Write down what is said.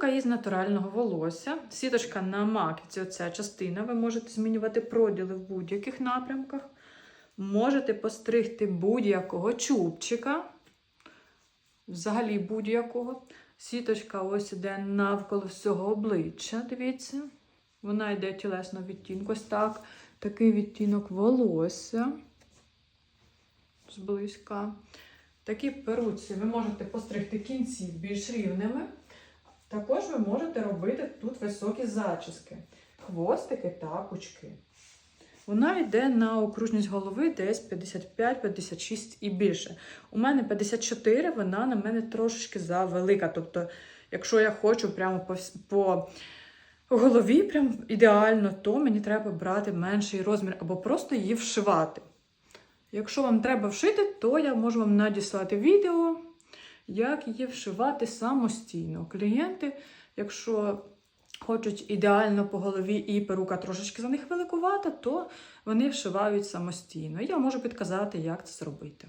Перука із натурального волосся. Сіточка на маківці, оця частина. Ви можете змінювати проділи в будь-яких напрямках. Можете постригти будь-якого чубчика. Взагалі будь-якого. Сіточка ось іде навколо всього обличчя. Дивіться. Вона йде тілесного відтінку. Ось так. Такий відтінок волосся. Зблизька. Такі перуці ви можете постригти кінці більш рівними. Також ви можете робити тут високі зачіски, хвостики та пучки. Вона йде на окружність голови десь 55-56 і більше. У мене 54, вона на мене трошечки завелика. Тобто, якщо я хочу прямо по, по голові, прям ідеально, то мені треба брати менший розмір або просто її вшивати. Якщо вам треба вшити, то я можу вам надіслати відео, як її вшивати самостійно. Клієнти, якщо хочуть ідеально по голові і перука трошечки за них великувата, то вони вшивають самостійно. Я можу підказати, як це зробити.